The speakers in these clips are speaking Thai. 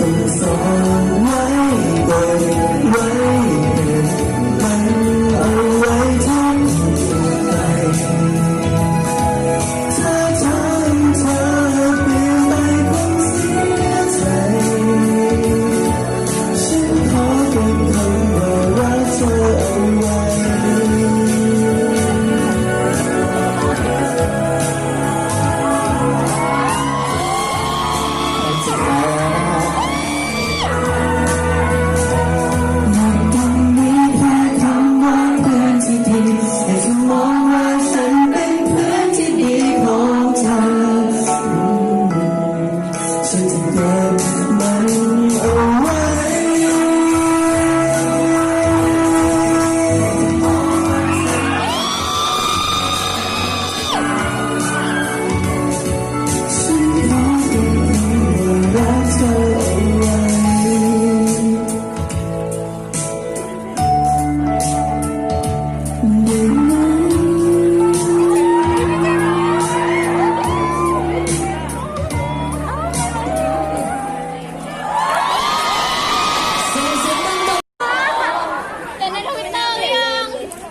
ต้องส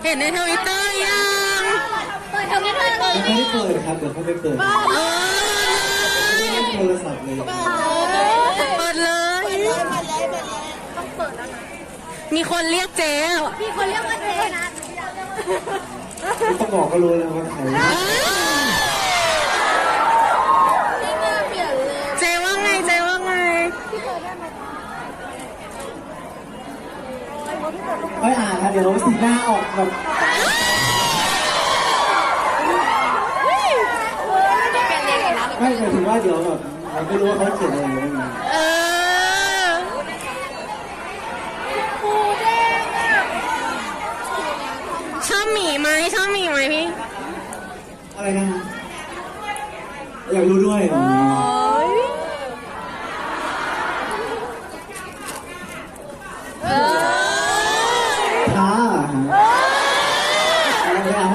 เห็นในทวิตเตอร์ยังเปิดทวิตเตอร์เลยยังไม่ได้เปิดครับ เดี๋ยวเขาไปเปิดเออโทรศัพท์เลยเปิดเลยมีคนเรียกเจ๊อะพี่คนเรียกว่าเจนะเขาบอกก็รู้แล้วว่าใครพี่มาเปลี่ยนเลย เจ๊ว่าไงเจ๊ว่าไง ไม่อ่านนะเดี๋ยวสีหน้าออกแบบจะเป็นยังไงนะไม่หมายถึงว่าเดี๋ยวแบบเราไม่รู้ว่าเขาเขียนอะไรอยู่บ้างเออครูเด้งอะชอบหมีไหมชอบหมีไหมพี่อะไรนะฮะอยากรู้ด้วยเหรอเออ ท้าอะไรไม่เอา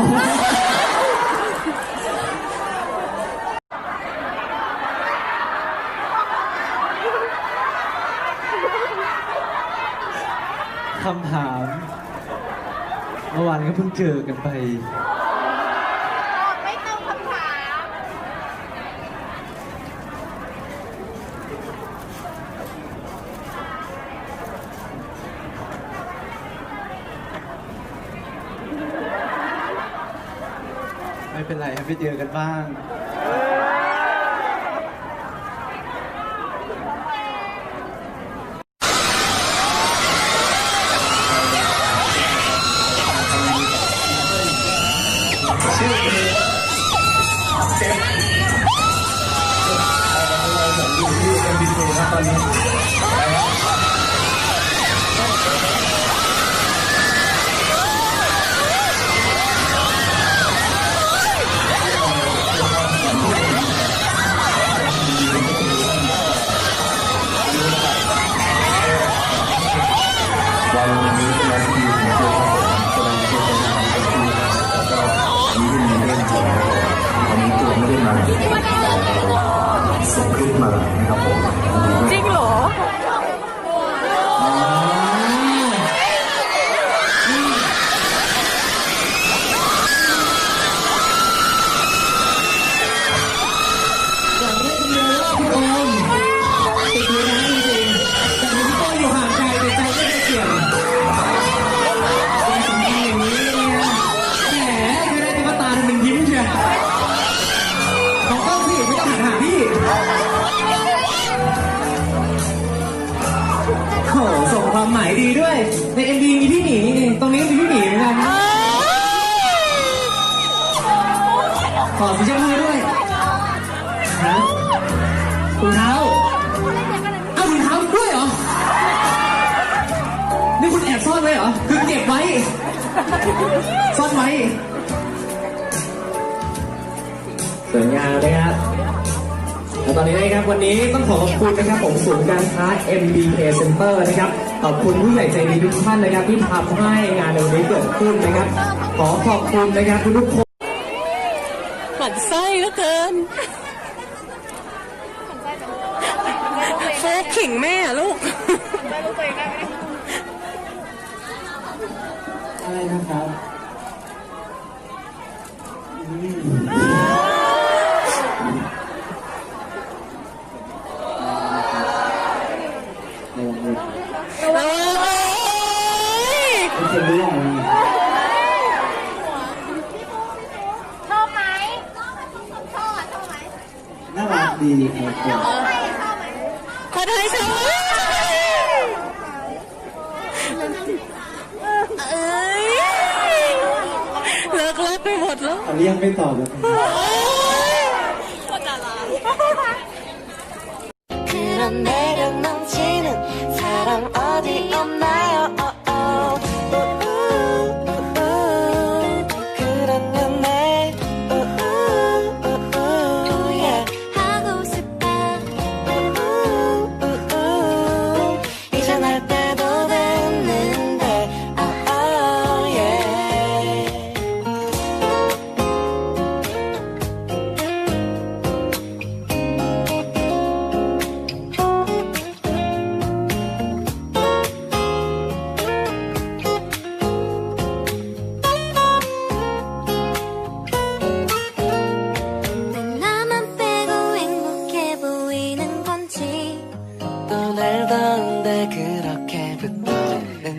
คำถามเมื่อวานก็เพิ่งเจอกันไป ไม่ตรงคำถามไม่เป็นไรครับไปเจอกันบ้าง วัน ความหมายดีด้วย ในเอ็มดีมีพี่หมีนี่ตรงนี้ก็มีพี่หมีเหมือนกันขอสีชมพูด้วยฮะถุงเท้าเอาถุงเท้าด้วยเหรอ นี่คุณแอบซ่อนไว้เหรอ คือเก็บไว้ ซ่อนไว้สวยงามนะครับ ตอนนี้นะครับวันนี้ต้องขอขอบคุณนะครับผมศูนย์การค้า MBK Center นะครับขอบคุณผู้ใหญ่ใจดีทุกท่านนะครับ ที่ทำให้งานในวันนี้เกิดขึ้นนะครับ ขอขอบคุณนะครับทุกๆคนหมันไส้เหลือเกินไฟฟุกขิงแม่อะลูกไม่รู้ตัวเองได้ไหมอะไรนะครับ โอ้ย เป็นคนรู้อย่างนี้ ชอบไหมชอบชอบชอบไหม น่ารักดีครับผม ไม่ชอบไหม คนไทยชอบเอ้ยเลิกลักไปหมดแล้ว เขาเรียกไม่ตอบเลย 그런 매력 넘치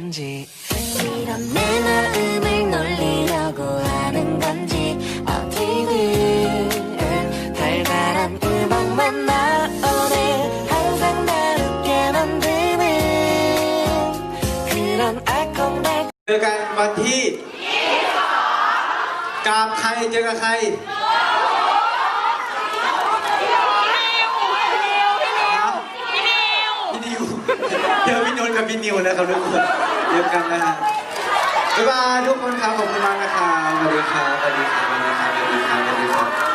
있는지 이런 내 마음을 놀리려고 하는 건지 어디든 달달한 음악만 나오네 항상 다르게 만드는 그런 알콩달 เจอกันวันที่กราบใครเจอกับใคร เจอพี่นนท์กับพี่นิวนะครับทุกคนเจอกันนะฮะบ๊ายบายทุกคนครับขอบคุณมากนะครับสวัสดีครับสวัสดีครับสวัสดีครับสวัสดีครับสวัสดีครับ